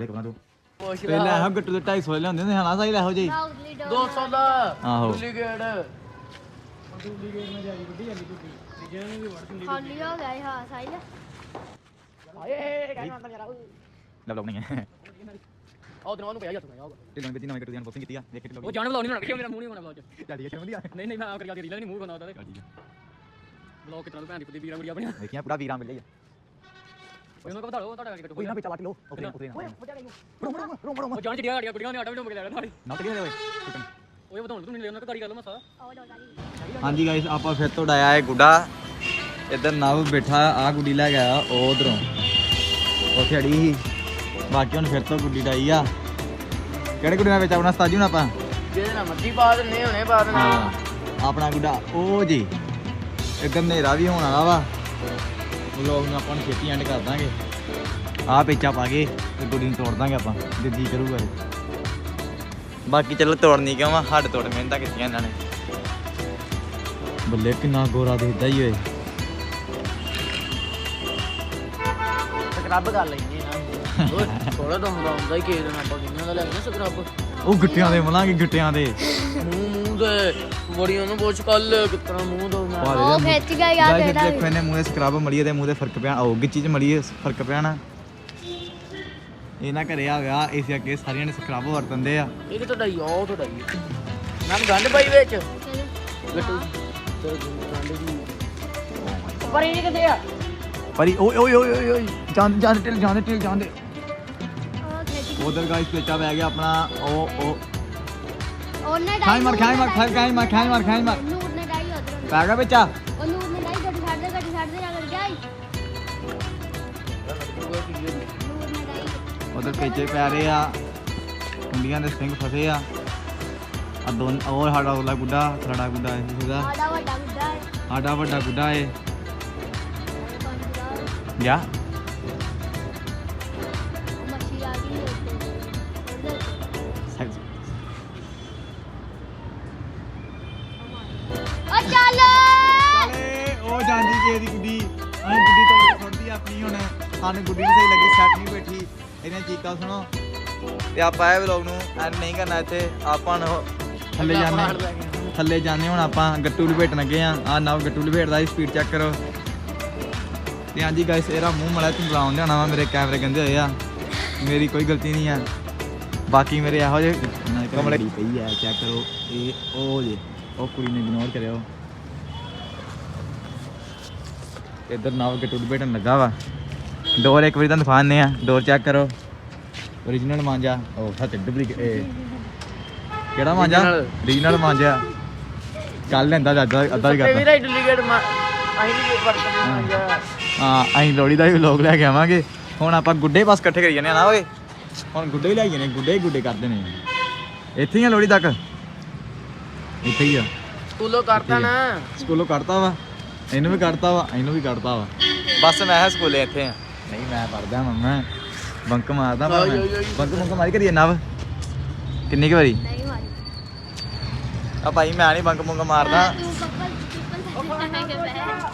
ਸਾਰੇ ਕਵਰਾਂ ਤੋਂ। ਪਹਿਲਾਂ ਇਹੋ ਗੱਟੂ ਦੇ 250 ਲਿਆਉਂਦੇ ਹੁੰਦੇ ਹਨਾ ਸਾਈ ਇਹੋ ਜੀ ਸਾਊਥਲੀ ਡੋਰ 200 ਦਾ ਆਹੋ। ਡੁਪਲੀਕੇਟ। ਖਾਲੀ ਹੋ ਗਿਆ ਹਾਂ ਸਾਈਲ ਲੈ ਬਲੌਗ ਨਹੀਂ ਹੈ ਉਹ ਦਿਨ ਉਹਨੂੰ ਪਿਆ ਜਾ ਤੂੰ ਢਿੱਲੋਂ ਵਿੱਚ ਨਵੇਂ ਗੱਟੂ ਦੀ ਅਨਬਾਕਸਿੰਗ ਕੀਤੀ ਆ ਦੇਖ ਕੇ ਉਹ ਜਾਣ ਬਲੌਗ ਨਹੀਂ ਹੋਣਾ ਮੇਰਾ ਮੂੰਹ ਨਹੀਂ ਹੋਣਾ ਬਲੌਗ ਚ। ਚੱਲ ਠੀਕ ਹੈ ਵਧੀਆ ਨਹੀਂ ਨਹੀਂ ਮੈਂ ਆ ਕਰਕੇ ਰੀਲਾਂ ਨਹੀਂ ਮੂੰਹ ਬਣਾਉਂਦਾ ਹੈ ਬਲੌਗ ਕਿਤਨਾ ਭੈਣ ਦੀ ਕੁੱਤੀ ਵੀਰਾਂ ਕੁੜੀਆਂ ਆਪਣੀਆਂ। ਦੇਖਿਆ ਪੂਰਾ ਵੀਰਾਂ ਮਿਲ ਉਹਨੂੰ ਕਹੋ ਤੁਹਾਡਾ ਤੁਹਾਡਾ ਕਰਕੇ ਕੋਈ ਨਾ ਵਿੱਚ ਵਾਟ ਲੋ ਉਤਰੇ ਉਤਰੇ ਨਾ ਰੋ ਰੋ ਰੋ ਰੋ ਉਹ ਜਾਣ ਚੜੀਆਂ ਗਾੜੀਆਂ ਕੁੜੀਆਂ ਨੇ ਆਟਾ ਵੀ ਡੋਬ ਕੇ ਲੈ ਲੈਣਾ ਨਾ ਤੇਰੇ ਓਏ ਉਹ ਵਧਾਉਣ ਤੂੰ ਨਹੀਂ ਲੈਣਾ ਕਰੀ ਗੱਲ ਮਸਾ ਉਹ ਡੋਰ ਹਾਂਜੀ ਗਾਇਸ ਆਪਾਂ ਫਿਰ ਤੋਂ ਡਾਇਆ ਹੈ ਗੁੱਡਾ। ਇੱਧਰ ਨਵ ਬੈਠਾ ਆ ਗੁੱਡੀ ਲੈ ਗਿਆ ਉਹ ਉਧਰੋਂ ਉੱਥੇ ਅੜੀ ਸੀ। ਬਾਕੀ ਹੁਣ ਫਿਰ ਤੋਂ ਗੁੱਡੀ ਡਾਈ ਆ। ਕਿਹੜੇ ਗੁੱਡੀ ਨਾਲ ਵਿੱਚ ਆਪਣਾ ਸਤਾਜੂ ਨਾ ਆਪਾਂ? ਜਿਹਦੇ ਨਾਲ ਮੱਛੀ ਪਾ ਦਿੰਨੇ ਹੁਣੇ ਪਾ ਦੇਣਾ ਹਾਂ ਆਪਣਾ ਗੁੱਡਾ ਉਹ ਜੀ। ਇੱਧਰ ਹਨੇਰਾ ਵੀ ਹੋਣ ਵਾਲਾ ਵਾ। ਵਲੋਗ ਨੂੰ ਆਪਾਂ ਛੇਤੀ ਐਂਡ ਕਰ ਦਾਂਗੇ। ਆਹ ਪੇਚਾ ਪਾ ਕੇ ਤੇ ਗੁੱਡੀ ਨੂੰ ਤੋੜ ਦਾਂਗੇ ਆਪਾਂ ਜੇ ਜੀ ਕਰੂਗਾ। ਬਾਕੀ ਚਲੋ ਤੋੜਨੀ ਕਿਉਂ ਆ? ਹੱਡ ਤੋੜ ਮਿਹਨਤਾਂ ਕੀਤੀਆਂ ਇਹਨਾਂ ਨੇ। ਬੱਲੇ ਕਿੰਨਾ ਗੋਰਾ ਦਿਖਦਾ ਹੀ ਓਏ। ਸਕਰੱਬ ਕਰ ਲੈਂਦੇ ਨਾ। ਥੋੜਾ ਤਾਂ ਹੁੰਦਾ ਹੁੰਦਾ ਹੀ ਕਿਸੇ ਦਿਨ ਆਪਾਂ ਕਿੰਨਾ ਦਾ ਲੈਣਾ ਸਕਰੱਬ ਉਹ ਗਿੱਟਿਆਂ ਦੇ ਮਲਾਂਗੇ ਗਿੱਟਿਆਂ ਦੇ। ਮੂੰਹ ਮੂੰਹ ਦੇ। ਬੜੀਆਂ ਨੂੰ ਪੁੱਛ ਕੱਲ ਕਿਤਨਾ ਮੂੰਹ ਧੋਣਾ ਉਹ ਖਿੱਚ ਗਿਆ ਯਾਰ ਗਾਇਸ ਇਹਦਾ ਦੇਖੋ ਇਹਨੇ ਮੂੰਹ ਦੇ ਸਕਰਬ ਮਲੀਏ ਦੇ ਮੂੰਹ ਦੇ ਫ਼ਰਕ ਪਿਆ ਉਹ ਗਿੱਚੀ ਚ ਮਲੀਏ ਫ਼ਰਕ ਪਿਆ ਨਾ ਇਹ ਨਾ ਘਰੇ ਆ ਗਿਆ ਇਸ ਅੱਗੇ ਸਾਰਿਆਂ ਨੇ ਸਕਰਬ ਵਰਤੰਦੇ ਆ। ਇਹ ਕਿ ਤੁਹਾਡਾ ਹੀ ਆ ਉਹ ਤੁਹਾਡਾ ਹੀ ਨਾ ਗੰਢ ਪਾਈ ਵਿੱਚ? ਗੱਟੂ ਤੇ ਗੰਢ ਦੀ ਪਰ ਇਹ ਕਿੱਥੇ ਆ? ਪਰੀ ਓਏ ਓਏ ਓਏ ਓਏ ਓਏ ਜਾਂਦੇ ਜਾਂਦੇ ਟਿਲ ਜਾਂਦੇ ਟਿਲ ਜਾਂਦੇ ਉਹ ਖਿੱਚ ਉਧਰ ਗਾਇਸ ਪੇਚਾ ਪੈ ਗਿਆ ਆਪਣਾ ਉਹ ਉਹ। ਉਹਨੇ ਡਾਈ ਖਾਈ ਮਾਰ ਖਾਈ ਮਾਰ ਖਾਈ ਖਾਈ ਮਾਰ ਖਾਈ ਮਾਰ ਖਾਈ ਮਾਰ। ਨੂਰ ਨੇ ਡਾਈ ਉਧਰ ਪੈ ਗਿਆ ਪੇਚਾ ਉਹ ਨੂਰ ਨੇ ਡਾਈ ਗੱਡੀ ਛੱਡ ਦੇ ਗੱਡੀ ਛੱਡ ਦੇ ਨੇ ਡਾਈ ਉਧਰ ਪੇਚੇ ਪੈ ਰਹੇ ਆ। ਕੁੰਡੀਆਂ ਦੇ ਸਿੰਘ ਫਸੇ ਆ। ਆ ਦੋਨ ਉਹ ਸਾਡਾ ਉਹਲਾ ਗੁੱਡਾ ਸਾਡਾ ਗੁੱਡਾ ਇਹਦਾ ਸਾਡਾ ਵੱਡਾ ਗੁੱਡਾ ਹੈ ਸਾਡਾ ਵੱਡਾ ਗੁੱਡਾ ਬੰਦਾ ਜਾ। ਜੇ ਦੀ ਗੁੱਡੀ ਅਸੀਂ ਗੁੱਡੀ ਤੋੜ ਛੱਡਦੀ ਆਪਣੀ ਹੁਣ ਸਾਨੂੰ ਗੁੱਡੀ ਨਹੀਂ ਸਹੀ ਲੱਗੀ ਸੈੱਟ ਨਹੀਂ ਬੈਠੀ। ਇਹਨੇ ਚੀਕਾਂ ਸੁਣੋ? ਤੇ ਆਪਾਂ ਇਹ ਵਲੌਗ ਨੂੰ ਐਡ ਨਹੀਂ ਕਰਨਾ ਇੱਥੇ। ਆਪਾਂ ਨੂੰ ਥੱਲੇ ਜਾਂਦੇ ਥੱਲੇ ਜਾਂਦੇ ਹੁਣ ਆਪਾਂ ਗੱਟੂ ਲਪੇਟਣ ਲੱਗੇ ਆ ਆ ਨਵ ਗੱਟੂ ਲਪੇਟਦਾ ਦੀ ਸਪੀਡ ਚੈੱਕ ਕਰੋ। ਤੇ ਹਾਂਜੀ ਗਾਇਸ ਇਹਦਾ ਮੂੰਹ ਮਲਾ ਤੂੰ ਬੁਲਾਉਣ ਦੇਣਾ ਵਾ ਮੇਰੇ ਕੈਮਰੇ ਗੰਦੇ ਹੋਏ ਆ। ਮੇਰੀ ਕੋਈ ਗਲਤੀ ਨਹੀਂ ਆ। ਬਾਕੀ ਮੇਰੇ ਇਹੋ ਜਿਹੇ ਕਮਲੇ ਪਈ ਆ ਚੈੱਕ ਕਰੋ। ਇਹ ਉਹ ਜੇ ਉਹ ਕੁੜੀ ਨੇ ਇਗਨੋਰ ਕਰਿਓ। ਇੱਧਰ ਨਾਵ ਕੇ ਟੁੱਟ ਬੈਠਣ ਲੱਗਾ ਵਾ। ਡੋਰ ਇੱਕ ਵਾਰੀ ਤਾਂ ਦਿਖਾਉਂਦੇ ਆ ਡੋਰ ਚੈੱਕ ਕਰੋ। origignal ਮਾਂਜਾ। ਉਹ ਸੱਚ ਡੁਪਲੀਕੇਟ ਕਿਹੜਾ ਮਾਂਜਾ? Origignal ਮਾਂਜਾ। ਕੱਲ ਲੈਂਦਾ ਅੱਜ ਅੱਧਾ ਹੀ ਕਰਦਾ। ਵੀਰਾ ਡੁਪਲੀਕੇਟ ਅਸੀਂ ਨਹੀਂ ਵਰਤਦੇ ਹਾਂ। ਹਾਂ ਅਸੀਂ ਲੋੜੀ ਦਾ ਵੀ ਲੋਕ ਲੈ ਕੇ ਆਵਾਂਗੇ। ਹੁਣ ਆਪਾਂ ਗੁੱਡੇ ਬਸ ਇਕੱਠੇ ਕਰੀ ਜਾਂਦੇ ਆ ਨਾ ਓਏ? ਹੁਣ ਗੁੱਡੇ ਹੀ ਲਿਆਈਏ ਨੇ ਗੁੱਡੇ ਹੀ ਗੁੱਡੇ ਕਰਦੇ ਨੇ ਇੱਥੇ ਹੀ ਆ ਲੋੜੀ ਤੱਕ? ਇੱਥੇ ਹੀ ਆ। ਸਕੂਲੋਂ ਕਰਤਾ ਨਾ। ਸਕੂਲੋਂ ਕੱਢਤਾ ਵਾ। ਇਹਨੂੰ ਵੀ ਕੱਢਤਾ ਵਾ ਇਹਨੂੰ ਵੀ ਕੱਢਤਾ ਵਾ। ਬਸ ਮੈਂ ਹੈ ਸਕੂਲੇ ਇੱਥੇ ਆ। ਨਹੀਂ ਮੈਂ ਪੜਦਾ ਮੰਮਾ ਬੰਕ ਮਾਰਦਾ ਵਾ ਮੈਂ। ਬੰਕ ਬੰਕ ਮਾਰੀ ਕਰੀਏ ਨਵ? ਕਿੰਨੀ ਕੁ ਵਾਰੀ? ਨਹੀਂ ਮਾਰੀ। ਆ ਭਾਈ ਮੈਂ ਨਹੀਂ ਬੰਕ ਬੰਕ ਮਾਰਦਾ। ਤੂੰ ਕੱਪਲ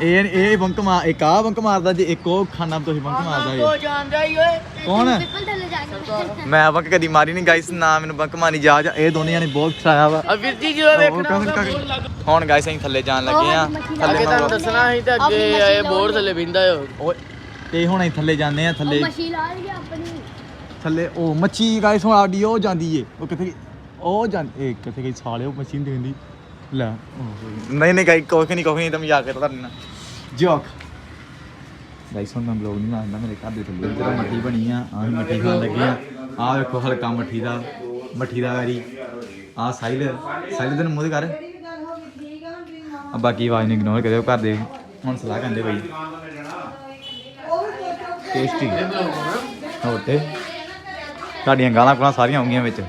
ਇਹ ਇਹ ਬੰਕ ਮਾਰ ਇੱਕ ਆ ਬੰਕ ਮਾਰਦਾ ਜੇ ਇੱਕ ਉਹ ਖਾਨਾ ਤੁਸੀਂ ਬੰਕ ਮਾਰਦਾ ਕੋ ਜੇ ਜਾਂਦਾ ਹੀ ਓਏ। ਕੌਣ? ਪਿੱਪਲ ਥੱਲੇ ਜਾ ਕੇ ਮੈਂ ਬੰਕ ਕਦੀ ਮਾਰੀ ਨਹੀਂ ਗਾਇਸ ਨਾ ਮੈਨੂੰ ਬੰਕ ਮਾਰੀ ਜਾ ਜਾ ਇਹ ਦੋਨੇ ਜਣੇ ਬਹੁਤ ਖਰਾਇਆ ਵਾ ਆ ਵੀਰ ਜੀ ਜਦੋਂ ਵੇਖਣਾ ਹੁਣ ਗਾਇਸ ਅਸੀਂ ਥੱਲੇ ਜਾਣ ਲੱਗੇ ਆ। ਥੱਲੇ ਤੁਹਾਨੂੰ ਮੈਂ- ਦੱਸਣਾ ਸੀ ਤੇ ਅੱਗੇ ਲਾਉਣੀ ਬੋਰਡ ਥੱਲੇ ਬਿੰਦਾ ਹੋ ਓਏ ਤੇ ਹੁਣ ਅਸੀਂ ਥੱਲੇ ਜਾਂਦੇ ਆ ਥੱਲੇ ਉਹ ਮਸ਼ੀ ਲਾ ਰਹੀ ਆਪਣੀ। ਥੱਲੇ ਉਹ ਮੱਛੀ ਗਾਇਸ ਹੁਣ ਆਡੀ ਉਹ ਜਾਂਦੀ ਏ। ਉਹ ਕਿੱਥੇ ਗਈ? ਉਹ ਜਾਂ ਇਹ ਕਿੱਥੇ ਗਈ? ਸਾਲਿਓ ਮਸ਼ੀਨ ਦੇਖਦੀ। ਲੈ। ਨਹੀਂ ਨਹੀਂ ਗਾਈ ਕੋਈ ਨਹੀਂ ਕੋਈ ਨਹੀਂ ਤਾਂ ਮਜ਼ਾਕ ਕਰਦਾ ਤੁਹਾਡੇ ਨਾਲ। ਜੋਕ। ਗਾਇਸ ਹੁਣ ਮੈਂ ਬਲੌਗ ਨਹੀਂ ਮਾਰਦਾ ਮੇਰੇ ਘਰ ਦੇ ਥੱਲੇ ਮੱਠੀ ਬਣੀ ਆ ਆਹ ਮੱਠੀ ਖਾਣ ਲੱਗੇ ਆ। ਆਹ ਵੇਖੋ ਹਲਕਾ ਮੱਠੀ ਦਾ ਮੱਠੀ ਦਾ ਵੈਰੀ। ਆਹ ਸਾਈਲ ਸਾਈਲ ਦੇ ਮੂੰਹ ਕਰ। ਆ ਬਾਕੀ ਆਵਾਜ਼ ਨੂੰ ਇਗਨੋਰ ਕਰਿਓ ਘਰ ਦੇ ਹੁਣ ਸਲਾਹ ਕਰਦੇ ਬਈ। ਟੇਸਟੀ ਹੋਟੇ ਤੁਹਾਡੀਆਂ ਗਾਲਾਂ ਕੋਲਾਂ ਸਾਰੀਆਂ ਆਉਂਗੀਆਂ ਵਿੱਚ।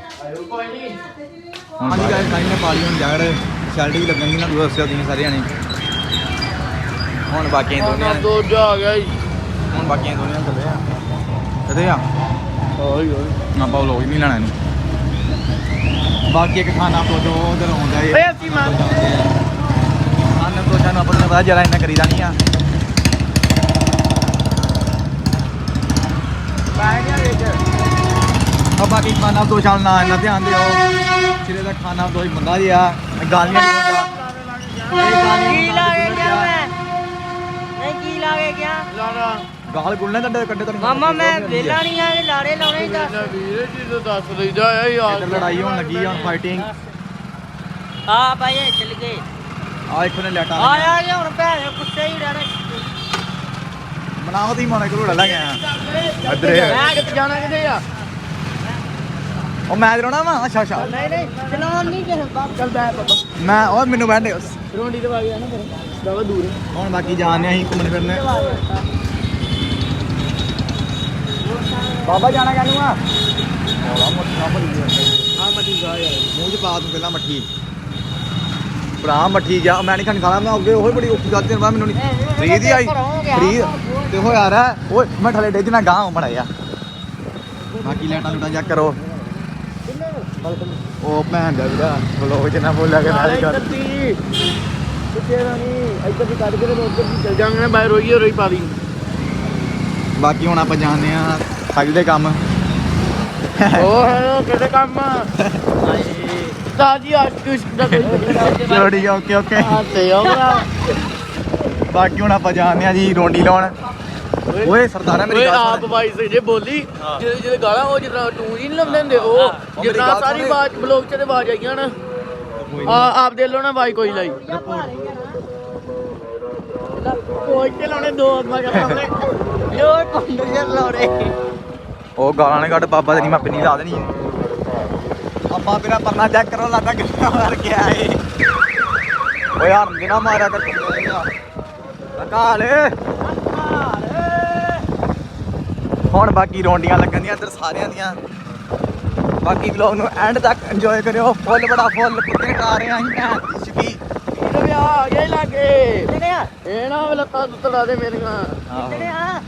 ਹਾਂਜੀ ਗਾਇਸ ਨੇ ਪਾਲੀ ਹੁਣ ਜਗੜ ਸ਼ੈਲਟੀ ਵੀ ਲੱਗਣਗੀ ਨਾ ਤੁਸੀਂ ਸਾਰਿਆਂ ਨੇ। ਹੁਣ ਬਾਕੀਆਂ ਦੋਨੀਆਂ ਨੇ। ਦੋ ਜਾ ਆ ਗਿਆ ਜੀ। ਹੁਣ ਬਾਕੀਆਂ ਦੋਨੀਆਂ ਥੱਲੇ ਆ। ਕਦੇ ਆ? ਓਏ ਓਏ ਆਪਾਂ ਲੋਕ ਨਹੀਂ ਲੈਣਾ ਇਹਨੂੰ। ਬਾਕੀ ਇੱਕ ਖਾਣਾ ਪੋਜੋ ਉਧਰ ਆਉਂਦਾ ਏ ਓਏ ਅਸੀਂ ਮਾਰ ਖਾਣਾ ਪੋਜਾ ਨੂੰ ਆਪਾਂ ਨੂੰ ਪਤਾ ਜਰਾ ਇੰਨਾ ਕਰੀਦਾ ਨਹੀਂ ਆ। ਬਾਹਰ ਗਿਆ ਵਿੱਚ। ਬਾਕੀ ਖਾਣਾ ਦੋ ਚਾਲ ਨਾ ਧਿਆਨ ਦਿਓ। ਸਿਰੇ ਦਾ ਖਾਣਾ ਦੋ ਹੀ ਬੰਦਾ ਜਿਆ ਗਾਲੀਆਂ ਨਹੀਂ ਹੁੰਦਾ ਕੀ ਬੰਦਾ ਲਾ ਕੇ ਤੇ ਗਿਆ ਗੁੱਲਰ ਮੈਂ? ਨਹੀਂ ਕੀ ਲਾ ਕੇ ਗਿਆ ਗਾਲ ਗੁੱਲਣੇ ਤੁਹਾਡੇ ਕੱਢੇ ਤੁਹਾਨੂੰ ਮਾਮਾ ਮੈਂ ਵੇਲਾ ਨਹੀਂ ਆ ਲਾੜੇ ਲਾਉਣੇ ਹੀ ਦੱਸ। ਵੀਰੇ ਜੀ ਤੋਂ ਦੱਸ ਲਈਦਾ ਆ ਯਾਰ ਲੜਾਈ ਹੋਣ ਲੱਗੀ ਆ ਫਾਈਟਿੰਗ ਆ ਭਾਈ ਇਹ ਚੱਲ ਗਏ। ਆ ਇੱਥੋਂ ਨੇ ਲੈਟਾਂ ਆ ਯਾਰ ਇਹ ਹੁਣ ਭੈਣ ਕੁੱਤੇ ਹੀ ਰਹਿਣੇ ਮਨਾਓ ਦੀ ਮਾਣੇ ਕੋਲ ਲੈ ਗਿਆ ਇੱਧਰ ਮੈਂ ਕਿੱਥੇ ਜਾਣਾ ਕਿੱਥੇ ਆ? ਉਹ ਮੈਚ ਰੋਣਾ ਵਾ? ਅੱਛਾ ਅੱਛਾ। ਨਹੀਂ ਨਹੀਂ ਚਲਾਉਣ ਨਹੀਂ ਕਿਸੇ ਬਾਪ ਚੱਲ ਬੈ ਬਾਬਾ ਮੈਂ ਉਹ ਮੈਨੂੰ ਬੈਠੇ ਰੋਂਡੀ ਤੇ ਵਾਗਿਆ ਨਾ ਫਿਰ ਬਾਬਾ ਦੂਰ ਹੁਣ ਬਾਕੀ ਜਾਣਦੇ ਅਸੀਂ ਘੁੰਮਣ ਫਿਰਨੇ। ਬਾਬਾ ਜਾਣਾ ਕਾਨੂੰ ਆ? ਬੜਾ ਮੱਠਾ ਭਰੀ ਜਾਂਦਾ। ਆ ਮੱਟੀ ਗਾ ਯਾਰ। ਮੂੰਹ 'ਚ ਪਾ ਤੂੰ ਪਹਿਲਾਂ ਮੱਠੀ। ਭਰਾ ਮੱਠੀ ਗਿਆ ਮੈਂ ਨਹੀਂ ਖਾਣੀ ਖਾਣਾ ਮੈਂ ਅੱਗੇ ਉਹ ਬੜੀ ਔਖੀ ਗੱਲ ਤੇ ਮੈਨੂੰ ਨਹੀਂ ਫਰੀ ਦੀ ਆਈ। ਫਰੀ ਤੇ ਹੋ ਯਾਰ ਓਏ ਮੈਂ ਥਲੇ ਡੇਜ ਨਾ ਗਾਂ ਮੜਾ ਜਾ ਬਾਕੀ ਲੈਟਾਂ ਲੂਟਾਂ ਚੈੱਕ ਕਰੋ। ਉਹ ਭੈਣ ਦਾ ਵੀਰਾ ਬਲੋਗ ਚ ਨਾ ਬੋਲਿਆ ਕਿ ਮੈਂ ਕਰ। ਦੀ। ਕਿੱਥੇ ਨਹੀਂ ਇੱਧਰ ਦੀ ਕੱਢ ਕੇ ਤੇ ਉੱਧਰ ਦੀ ਚੱਲ ਜਾਵਾਂਗੇ ਨਾ ਬਾਹਰ ਰੋਈਏ ਰੋਈ ਪਾ ਦੀ ਬਾਕੀ ਹੁਣ ਆਪਾਂ ਜਾਣਦੇ ਆ ਸਾਈਡ ਦੇ ਕੰਮ। ਹੈ ਉਹ ਕਿਹੜੇ ਕੰਮ? ਸਾਜੀ ਆਸ਼ਕ ਇਸ਼ਕ ਦਾ ਕੋਈ ਆ ਓਕੇ ਓਕੇ। ਆ ਤੇ ਆਉਣਾ ਬਾਕੀ ਹੁਣ ਆਪਾਂ ਜਾਣਦੇ ਆ ਜੀ ਰੋਂਡੀ ਲਾਉਣ। ਓਏ ਸਰਦਾਰਾ ਮੇਰੀ ਓਏ ਗੱਲ ਆਪ ਸੁਣ। ਵਾਈਸ ਜੇ ਬੋਲੀ ਹਾਂ। ਜਿਹੜੇ ਜਿਹੜੇ ਗਾਲਾਂ ਉਹ ਜਿੱਦਾਂ ਟੂ ਜੀ ਨਹੀਂ ਲਾਉਂਦੇ ਹੁੰਦੇ ਉਹ ਮੇਰੀ ਜਿੱਦਾਂ ਗੱਲ ਸਾਰੀ ਸੁਣ। ਆਵਾਜ਼ ਬਲੌਗ ਚ ਤੇ ਆਵਾਜ਼ ਆਈਆਂ ਨਾ। ਆ ਆਪ ਦੇ ਲੋ ਨਾ ਆਵਾਜ਼ ਕੋਈ ਲਾਈ ਕੋਈ ਤੇ ਲਾਉਣੇ ਦੋ ਮੈਂ ਕਹਿੰਦਾ ਯੋ ਕੰਡਰ ਲਾਉਣੇ। ਉਹ ਗਾਲਾਂ ਨੇ ਕੱਢ ਬਾਬਾ ਤੇਰੀ ਮੈਂ ਪਿੰਨੀ ਲਾ ਦੇਣੀ ਹੈ। ਆਪਾਂ ਮੇਰਾ ਪਰਨਾ ਚੈੱਕ ਕਰੋ ਲੱਗਦਾ ਕਿੰਨਾ ਮਾਰ ਗਿਆ ਏ ਓਏ ਹਰਨ ਜਿਨਾ ਮਾਰਿਆ ਕਰ। ਲਕਾਲ ਹੁਣ ਬਾਕੀ ਰੌਂਡੀਆਂ ਲੱਗਣ ਦੀਆਂ ਇੱਧਰ ਸਾਰਿਆਂ ਦੀਆਂ। ਬਾਕੀ ਵਲੌਗ ਨੂੰ ਐਂਡ ਤੱਕ ਇੰਜੋਏ ਕਰਿਓ। ਫੁੱਲ ਬੜਾ ਫੁੱਲ ਕੁੱਤੇ ਟਾ ਰਹੇ ਆਂ ਭੈਣ ਦੀ ਛਕੀ ਆ? ਗਏ ਲਾਗੇ। ਕਿਹੜੇ ਆ? ਇਹ ਨਾ ਲੱਤਾਂ ਤੁੱਤੜਾ ਦੇ ਮੇਰੀਆਂ। ਆ?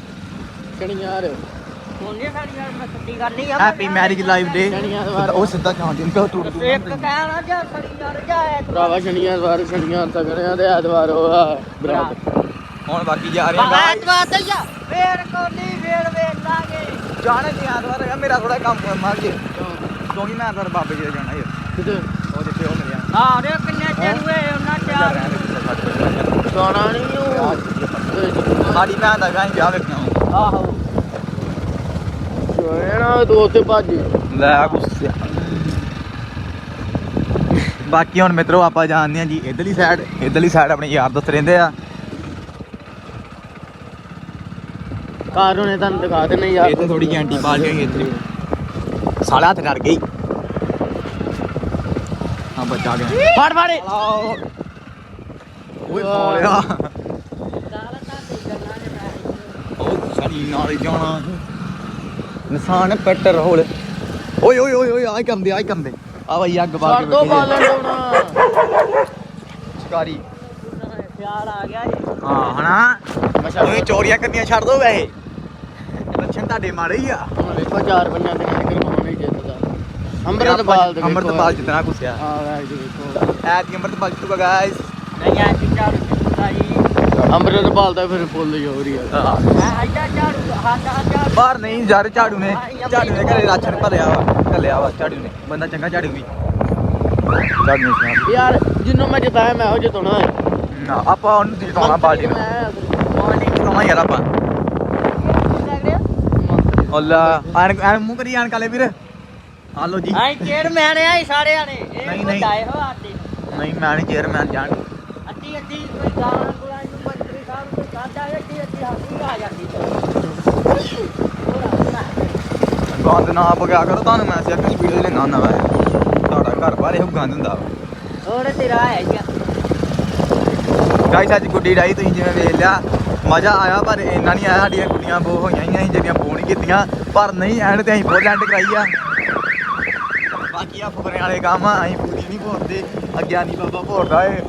ਕਣੀਆਂ ਰ ਹੈਪੀ ਮੈਰਿਜ ਲਾਈਵ ਡੇ ਉਹ ਸਿੱਧਾ ਖਾਣ ਦੀ ਉਹ ਟੁੱਟ ਟੁੱਟ ਇੱਕ ਕਹਿਣਾ ਜਾਂ ਸਾਡੀ ਯਾਰ ਜਾ ਭਰਾਵਾ ਸ਼ਨੀਆਂ ਵਾਰ ਸ਼ਨੀਆਂ ਤਗੜਿਆਂ ਦੇ ਐਤਵਾਰ ਉਹ ਆ। ਬਰਾਤ। ਹੁਣ ਬਾਕੀ ਜਾ ਰਹੇ ਆਂ ਐਤਵਾਰ ਤੇ ਜਾ। ਫੇਰ ਕੋਲੀ ਫੇਰ ਵੇਲਾਂਗੇ ਜਾਣੇ ਦੀ ਐਤਵਾਰ ਹੈਗਾ ਮੇਰਾ ਥੋੜਾ ਕੰਮ ਮਾਰ ਜੇ ਕਿਉਂਕਿ ਮੈਂ ਐਤਵਾਰ ਬਾਬੇ ਜੀ ਦੇ ਜਾਣਾ ਯਾਰ ਕਿਤੇ ਉਹ ਜਿੱਥੇ ਉਹ ਮਿਲਿਆ। ਹਾਂ ਰੇ ਕਿੰਨੇ ਚਿਰ ਹੋਏ ਉਹਨਾਂ ਚਾਰ ਗਾਣਾ ਨਹੀਂ ਉਹ। ਸਾਡੀ ਭੈਣ ਦਾ ਵਿਆਹ ਹੀ ਵਿਆਹ ਵੇਖਣਾ ਆਹੋ। ਇਹ ਨਾ ਦੋਸਤ ਤੇ ਭੱਜ। ਲੈ ਗੁੱਸੇ। ਬਾਕੀ ਹੁਣ ਮਿੱਤਰੋ ਆਪਾਂ ਜਾਣਦੇ ਆ ਜੀ ਇਧਰਲੀ ਸਾਈਡ ਇਧਰਲੀ ਸਾਈਡ ਆਪਣੇ ਯਾਰ ਦੋਸਤ ਰਹਿੰਦੇ ਆ। ਕਾਰ ਉਹਨੇ ਤੁਹਾਨੂੰ ਦਿਖਾ ਦੇਣਾ ਯਾਰ। ਇੱਥੇ ਥੋੜੀ ਜਿਹੀ ਐਂਟੀ ਪਾਰਟੀ ਹੋਈ ਇੱਥੇ। ਸਾਲਾ ਹੱਥ ਕਰ ਗਈ। ਹਾਂ ਬੱਚਾ ਗਿਆ। ਫੜ ਫੜ। ਓਏ ਫੋਲਿਆ ਉਹ ਸਾਡੀ ਨਾਲ ਹੀ ਜਾਣਾ। ਨਿਸ਼ਾਨ ਪੈਟਰੋਲ ਓਏ ਓਏ ਓਏ ਓਏ ਆਈ ਕਰਦੇ ਆਈ ਕਰਦੇ ਆ ਬਈ ਅੱਗ ਬਾਲ ਲਾਉਣਾ ਸ਼ਿਕਾਰੀ। ਖਿਆਲ ਆ ਗਿਆ ਜੀ। ਹਾਂ ਹਨਾ? ਓਏ ਚੋਰੀਆਂ ਕਰਨੀਆਂ ਛੱਡ ਦੋ ਵੈਸੇ। ਲੱਛਣ ਤੁਹਾਡੇ ਮਾੜੇ ਹੀ ਆ। ਹੁਣ ਵੇਖੋ ਚਾਰ ਪੰਜਾਂ ਦਿਨਾਂ ਦੇ ਕੌਣ ਨਹੀਂ ਜਿੱਤਦਾ। ਅੰਮ੍ਰਿਤਪਾਲ ਦੇ ਅੰਮ੍ਰਿਤਪਾਲ ਜਿੱਤਣਾ ਕੁਛਿਆ ਆ ਵੇ ਜੀ ਵੇਖੋ। ਐਤ ਅੰਮ੍ਰਿਤਪਾਲ ਜਿੱਤੂਗਾ ਗਾਇਸ ਨਹੀਂ ਆ ਜੀ ਝਾੜੂ ਚੁੱਕਦਾ ਜੀ। ਅੰਮ੍ਰਿਤਪਾਲ ਦਾ ਫਿਰ ਫੁੱਲ ਹੋ ਰਹੀ ਆ। ਮੈਂ ਆਜਾ ਝਾੜੂ ਹਾਡਾ ਝਾੜੂ। ਬਾਹਰ ਨਹੀਂ ਯਾਰ ਝਾੜੂ ਨੇ। ਝਾੜੂ ਨੇ ਘਰੇ ਰਾਸ਼ਨ ਭਰਿਆ ਵਾ ਘੱਲਿਆ ਵਾ ਝਾੜੂ ਨੇ। ਬੰਦਾ ਚੰਗਾ ਝਾੜੂ ਵੀ। ਝਾੜੂ ਨੇ ਸੁਣਾ ਯਾਰ ਜਿੰਨੂੰ ਮੈਂ ਜਿਤਾਇਆ ਮੈਂ ਉਹ ਜਿਤਾਉਣਾ ਹੈ। ਨਾ ਆਪਾਂ ਉਹਨੂੰ ਜਿਤਾਉਣਾ ਬਾਲਟੀ ਨੂੰ। ਜਿਤਾਉਣਾ ਯਾਰ ਆਪਾਂ। ਅੱਲਾ। ਐਨ ਐਨ ਮੂੰਹ ਕਰੀ ਆਣ ਕਾਲੇ ਵੀਰ। ਆ ਲੋ ਜੀ। ਆਈ ਚੇਅਰਮੈਨ ਆ ਇਹ ਸਾਰਿਆਂ ਨੇ ਇਹ ਨਹੀਂ, ਕੋਈ ਨਹੀਂ। ਡਾਏ ਹੋ ਆਤੇ ਨਹੀਂ ਮੈਂ ਨਹੀਂ ਚੇਅਰਮੈਨ ਜਾਣ। ਅੱਧੀ ਅੱਧੀ ਕੋਈ ਗਾਲਾਂ ਗੁਲਾਂ ਨੂੰ ਮੰਤਰੀ ਸਾਹਿਬ ਨੂੰ ਕਾਦਾ ਅੱਧੀ ਅੱਧੀ ਹਾਸੀ ਆ ਜਾਂਦੀ। ਗੰਦ ਨਾ ਆਪ ਗਿਆ ਕਰੋ ਤੁਹਾਨੂੰ ਮੈਂ ਸਿੱਖ ਵੀਡੀਓ ਲੈਣਾ ਹੁੰਦਾ ਵਾ। ਤੁਹਾਡਾ ਘਰ ਬਾਹਰ ਇਹੋ ਗੰਦ ਹੁੰਦਾ ਵਾ। ਹੋਰ ਤੇਰਾ ਹੈ ਜੀ ਗਾਇਸ ਅੱਜ ਗੁੱਡੀ ਡਾਈ ਤੁਸੀਂ ਜਿਵੇਂ ਵੇਖ ਲਿਆ ਮਜ਼ਾ ਆਇਆ ਪਰ ਇੰਨਾ ਨਹੀਂ ਆਇਆ ਸਾਡੀਆਂ ਗੁੱਡੀਆਂ ਬੋ ਹੋਈਆਂ ਹੀ ਅਸੀਂ ਜਿਹੜੀਆਂ ਬੋ ਨਹੀਂ ਕੀਤੀਆਂ ਪਰ ਨਹੀਂ ਐਂਡ ਤੇ ਅਸੀਂ ਫੁੱਲ ਐਂਡ ਕਰਾਈ ਆ। ਬਾਕੀ ਆ ਫੁਕਰੇ ਵਾਲੇ ਕੰਮ ਆ ਅਸੀਂ ਪੂਰੀ ਨਹੀਂ ਭੋਰਦੇ ਅਗਿਆਨੀ ਬਾਬਾ ਭੋਰਦਾ ਏ।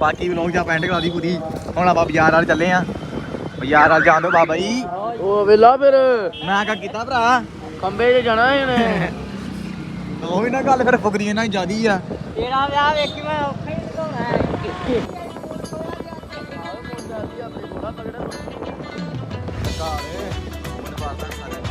ਬਾਕੀ ਵਲੋਗ ਜਾਂ ਪੈਂਟ ਕਰਾ ਦੀ ਪੂਰੀ ਹੁਣ ਆਪਾਂ ਬਾਜ਼ਾਰ ਵਾਲ ਚੱਲੇ ਆ। ਬਾਜ਼ਾਰ ਵਾਲ ਜਾਣ ਦੋ ਬਾਬਾ ਜੀ ਉਹ ਵੇਲਾ ਫਿਰ। ਮੈਂ ਕਾ ਕੀਤਾ ਭਰਾ? ਖੰਬੇ 'ਚ ਜਾਣਾ ਇਹਨੇ। ਉਹ ਵੀ ਨਾ ਗੱਲ ਫਿਰ ਫੁਕਰੀ ਇਹਨਾਂ ਜਿਆਦੀ ਆ। ਤੇਰਾ ਵਿਆਹ ਵੇਖੀ ਮੈਂ ਔਖਾ ਹੀ ਹੋਣਾ ਥੋੜਾ ਤਗੜਾ ਕਾਲੇ ਮਨ ਬਾਤਾਂ ਸਾਰੇ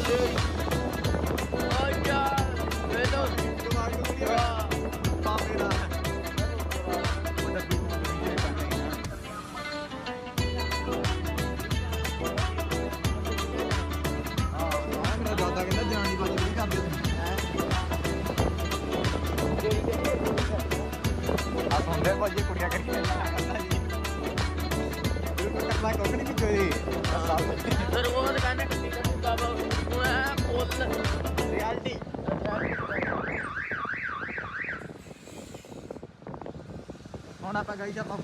Thank you. Mau apa guys? Apa